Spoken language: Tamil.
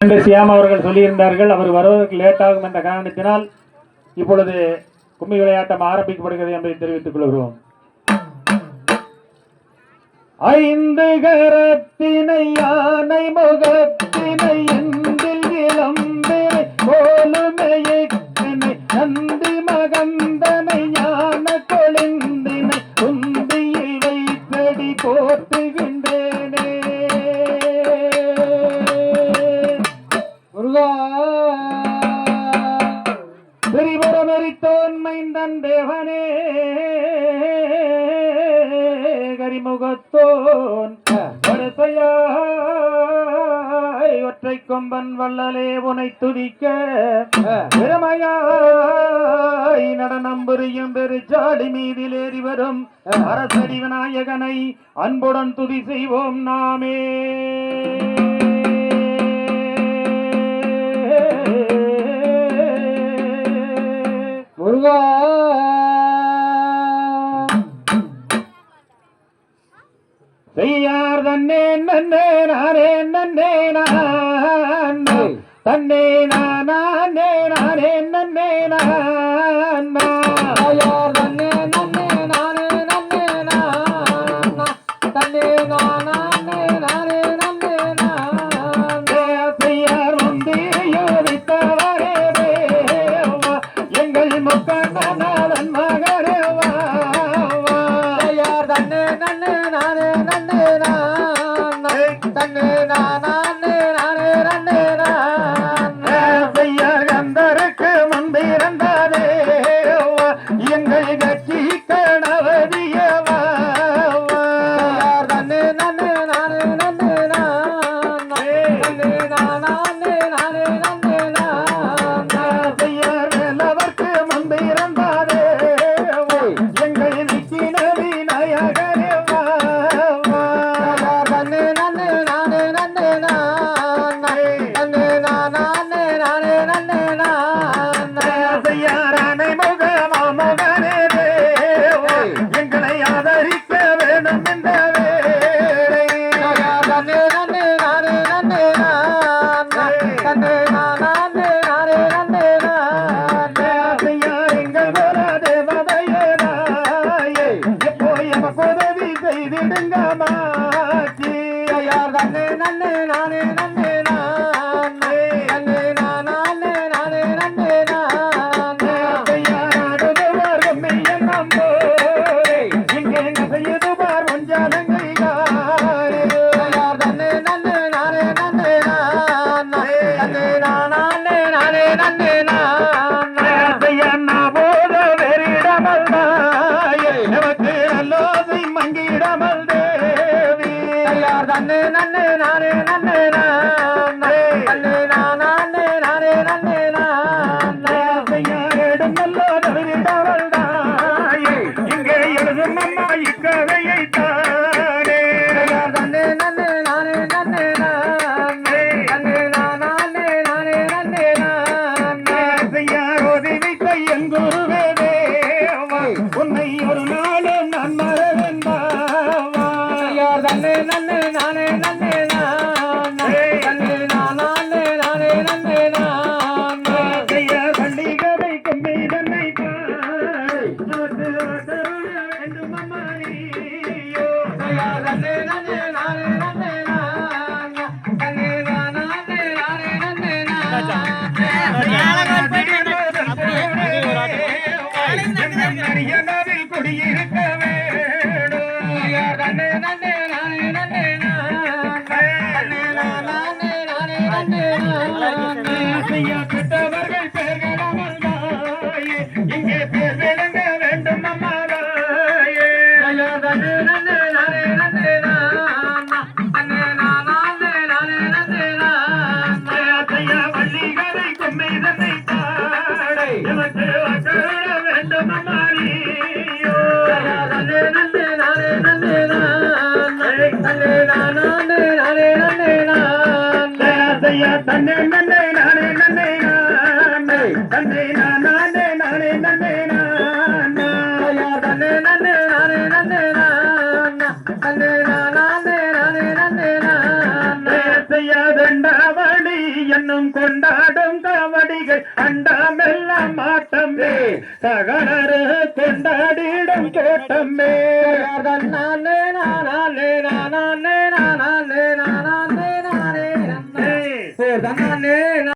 என்று சியாம் அவர்கள் சொல்லியிருந்தார்கள் அவர் வருவதற்கு லேட் ஆகும் என்ற காரணத்தினால் இப்பொழுது கும்மி விளையாட்டம் ஆரம்பிக்கப்படுகிறது என்பதை தெரிவித்துக் கொள்கிறோம். ஐந்து கரத்தினை யானை முகத் தேவனே கரிமுகத்தோன் வரிசையாய் ஒற்றை கொம்பன் வள்ளலே உனை துதிக்க திறமையாய் நடனம் புரியும் பெருச்சாடி மீதில் ஏறி வரும் அரசடி விநாயகனை அன்புடன் துதி செய்வோம் நாமே. செய்யார் தன்னே நன்னே நானே நன்னே நான். தன்னே நானே நானே நன்னே நான். ni didn't get ni நன்னே நானே நானே நன்னே நாயா நன்னே நன்னே நானே நன்னே நானா நன்னே நானே நானே நன்னே நானே செய்யாதண்டாவடி என்னும் கொண்டாடும் காவடிகள் அண்டாமெல்லாம் மாட்டம்மே சகலரு கொண்டாடிடும் கோட்டம்மே நானே நானே நானே நானே நானே நானே நானே